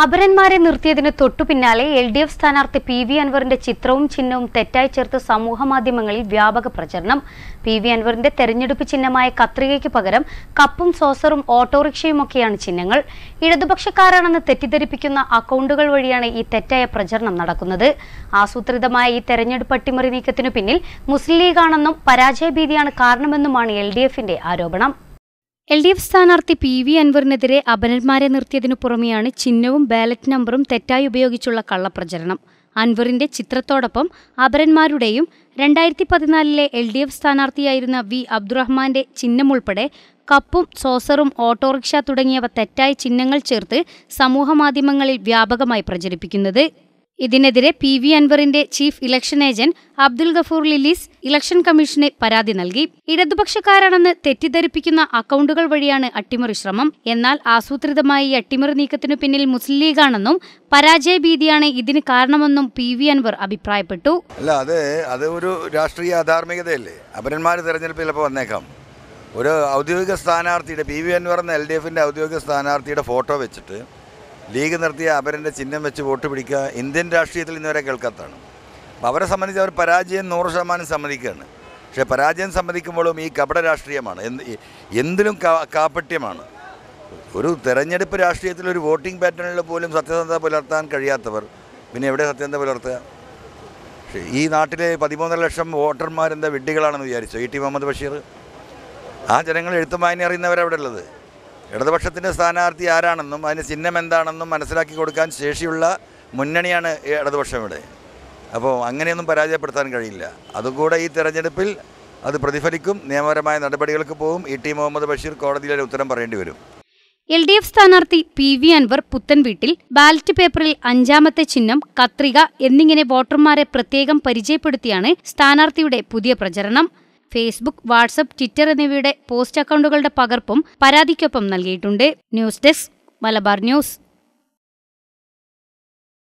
അപരന്മാരെ നിർത്തിയതിന് തൊട്ടു പിന്നാലെ എൽ ഡി എഫ് സ്ഥാനാർത്ഥി പി വി അൻവറിന്റെ ചിത്രവും ചിഹ്നവും തെറ്റായി ചേർത്ത് സമൂഹമാധ്യമങ്ങളിൽ വ്യാപക പ്രചരണം. പി വി അൻവറിന്റെ തെരഞ്ഞെടുപ്പ് ചിഹ്നമായ കത്രികയ്ക്ക് പകരം കപ്പും സോസറും ഓട്ടോറിക്ഷയുമൊക്കെയാണ് ചിഹ്നങ്ങൾ. ഇടതുപക്ഷക്കാരാണെന്ന് തെറ്റിദ്ധരിപ്പിക്കുന്ന അക്കൗണ്ടുകൾ വഴിയാണ് ഈ തെറ്റായ പ്രചരണം നടക്കുന്നത്. ആസൂത്രിതമായ ഈ തെരഞ്ഞെടുപ്പ് അട്ടിമറി നീക്കത്തിനു പിന്നിൽ മുസ്ലിം ലീഗാണെന്നും പരാജയഭീതിയാണ് കാരണമെന്നുമാണ് എൽ ആരോപണം. എൽ ഡി എഫ് സ്ഥാനാർത്ഥി പി വി അൻവറിനെതിരെ അപരന്മാരെ നിർത്തിയതിനു പുറമെയാണ് ചിഹ്നവും ബാലറ്റ് നമ്പറും തെറ്റായി ഉപയോഗിച്ചുള്ള കള്ളപ്രചരണം. അൻവറിന്റെ ചിത്രത്തോടൊപ്പം അപരന്മാരുടെയും രണ്ടായിരത്തി പതിനാലിലെ എൽ ഡി എഫ് സ്ഥാനാർത്ഥിയായിരുന്ന വി അബ്ദുറഹ്മാന്റെ ചിഹ്നം ഉൾപ്പെടെ കപ്പും സോസറും ഓട്ടോറിക്ഷ തുടങ്ങിയവ തെറ്റായ ചിഹ്നങ്ങൾ ചേർത്ത് സമൂഹമാധ്യമങ്ങളിൽ വ്യാപകമായി പ്രചരിപ്പിക്കുന്നത് ഇതിനെതിരെ പി വി അൻവറിന്റെ chief election agent Abdul Gafoor ലിലീസ് election കമ്മീഷന് പരാതി നൽകി. ഇടതുപക്ഷക്കാരാണെന്ന് തെറ്റിദ്ധരിപ്പിക്കുന്ന അക്കൗണ്ടുകൾ വഴിയാണ് അട്ടിമറി ശ്രമം. എന്നാൽ ആസൂത്രിതമായി അട്ടിമറി നീക്കത്തിനു പിന്നിൽ മുസ്ലിം ലീഗാണെന്നും പരാജയ ഭീതിയാണ് ഇതിന് കാരണമെന്നും പി വി അൻവർ അഭിപ്രായപ്പെട്ടു. അല്ല അത് അത് ഒരു രാഷ്ട്രീയ അധാർമികതയല്ലേ? അപരന്മാർ തെരഞ്ഞെടുപ്പ് ചിലപ്പോൾ വന്നേക്കാം. ഒരു ഔദ്യോഗിക സ്ഥാനാർത്ഥിയുടെ പി വി അൻവർ എന്ന എൽ ഡി എഫിന്റെ ഔദ്യോഗിക സ്ഥാനാർത്ഥിയുടെ ഫോട്ടോ വെച്ചിട്ട് ലീഗ് നിർത്തിയ അപരന്റെ ചിഹ്നം വെച്ച് വോട്ട് പിടിക്കുക ഇന്ത്യൻ രാഷ്ട്രീയത്തിൽ ഇന്നുവരെ കേൾക്കാത്തതാണ്. അപ്പോൾ അവരെ സംബന്ധിച്ച് അവർ പരാജയം നൂറ് ശതമാനം സമ്മതിക്കുകയാണ്. പക്ഷേ പരാജയം സമ്മതിക്കുമ്പോഴും ഈ കപട രാഷ്ട്രീയമാണ്. എന്ത് എന്തിലും കാപ്പട്യമാണ് ഒരു തെരഞ്ഞെടുപ്പ് രാഷ്ട്രീയത്തിൽ ഒരു വോട്ടിംഗ് പാറ്റേണിൽ പോലും സത്യസന്ധത പുലർത്താൻ കഴിയാത്തവർ പിന്നെ എവിടെ സത്യസന്ധത പുലർത്തുക? പക്ഷേ ഈ നാട്ടിലെ പതിമൂന്നര ലക്ഷം വോട്ടർമാരെന്താ വിഡ്ഢികളാണെന്ന് വിചാരിച്ചു? E T Muhammad Basheer? ആ ജനങ്ങൾ എഴുത്തും വായന അറിയുന്നവരവിടെ ഉള്ളത് ഇടതുപക്ഷത്തിന്റെ സ്ഥാനാർത്ഥി ആരാണെന്നും അതിന് ചിഹ്നം എന്താണെന്നും മനസ്സിലാക്കി കൊടുക്കാൻ ശേഷിയുള്ള മുന്നണിയാണ് ഇടതുപക്ഷം ഇവിടെ. അപ്പോൾ അങ്ങനെയൊന്നും പരാജയപ്പെടുത്താൻ കഴിയില്ല. അതുകൂടെ ഈ തെരഞ്ഞെടുപ്പിൽ അത് പ്രതിഫലിക്കും നിയമപരമായ നടപടികൾക്ക് പോകും. ഇ ടി മുഹമ്മദ് ബഷീർ കോടതിയിലെ ഉത്തരം പറയേണ്ടി വരും. എൽ ഡി എഫ് സ്ഥാനാർത്ഥി P V Anvar Puthenveettil ballot paper അഞ്ചാമത്തെ ചിഹ്നം കത്രിക എന്നിങ്ങനെ വോട്ടർമാരെ പ്രത്യേകം പരിചയപ്പെടുത്തിയാണ് സ്ഥാനാർത്ഥിയുടെ പുതിയ പ്രചരണം. ഫേസ്ബുക്ക് വാട്സപ്പ് ട്വിറ്റർ എന്നിവയുടെ പോസ്റ്റ് അക്കൗണ്ടുകളുടെ പകർപ്പും പരാതിക്കൊപ്പം നൽകിയിട്ടുണ്ട്. News desk Malabar news.